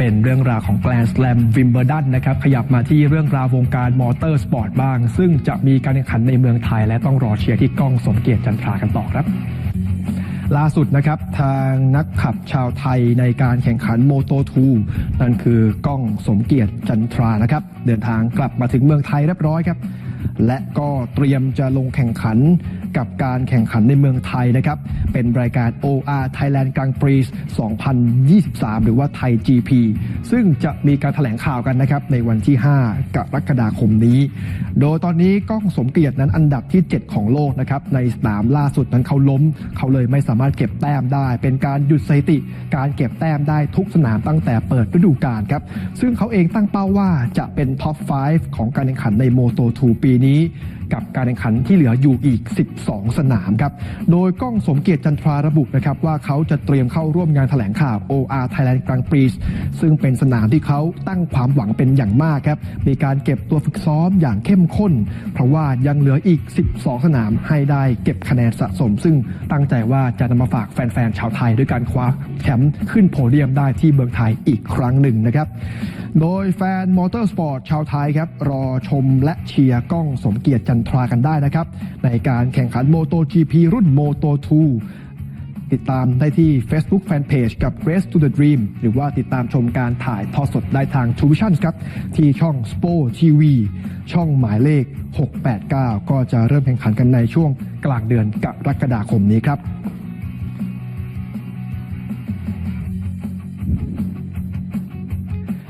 เป็นเรื่องราวของแกลนสแลมวิมเบ r ร์ดันนะครับขยับมาที่เรื่องราววงการมอเตอร์สปอร์ตบ้าง ซึ่งจะมีการแข่งขันในเมืองไทย และต้องรอเชียร์ที่กล้องสมเกียรติจันทรากันต่อครับล่าสุดนะครับทางนักขับชาวไทยในการแข่งขันโมโต2นั่นคือกล้องสมเกียรติจันทรานะครับ เดินทางกลับมาถึงเมืองไทยเรียบร้อยครับ และก็เตรียมจะลงแข่งขัน กับการแข่งขันในเมืองไทยนะครับ เป็นรายการ OR Thailand Grand Prix 2023 หรือว่าไทย GP ซึ่งจะมีการแถลงข่าวกันนะครับในวันที่ 5 กรกฎาคมนี้ โดยตอนนี้ก้องสมเกียรตินั้นอันดับที่ 7 ของโลกนะครับ ในสนามล่าสุดนั้นเขาล้ม เขาเลยไม่สามารถเก็บแต้มได้ เป็นการหยุดสถิติ การเก็บแต้มได้ทุกสนามตั้งแต่เปิดฤดูกาลครับ ซึ่งเขาเองตั้งเป้าว่าจะเป็นท็อป 5 ของการแข่งขันในโมโต2ปีนี้ กับการแข่งขันที่เหลืออยู่อีก 12สนามครับ โดยก้องสมเกียรติจันทราระบุนะครับว่าเขาจะเตรียมเข้าร่วมงานแถลงข่าว OR Thailand Grand Prix ซึ่งเป็นสนามที่เขาตั้งความหวังเป็นอย่างมากครับ มีการเก็บตัวฝึกซ้อมอย่างเข้มข้น เพราะว่ายังเหลืออีก 12 สนามให้ได้เก็บคะแนนสะสม ซึ่งตั้งใจว่าจะนำมาฝากแฟนๆชาวไทยด้วยการคว้าแชมป์ขึ้นโพเดียมได้ที่เมืองไทยอีกครั้งหนึ่งนะครับ โดยแฟนมอเตอร์สปอร์ตชาวไทยครับ รอชมและเชียร์กล้องสมเกียรติจันทรากันได้นะครับ ในการแข่งขันโมโต GP รุ่นโมโต2ติดตามได้ที่ Facebook Fanpage กับ Race to the Dream หรือว่าติดตามชมการถ่ายทอดสดได้ทาง t u v i s i o n ครับ ที่ช่อง Spo TV ช่องหมายเลข 689 ก็จะเริ่มแข่งขันกันในช่วงกลางเดือนกรกฎาคมนี้ครับ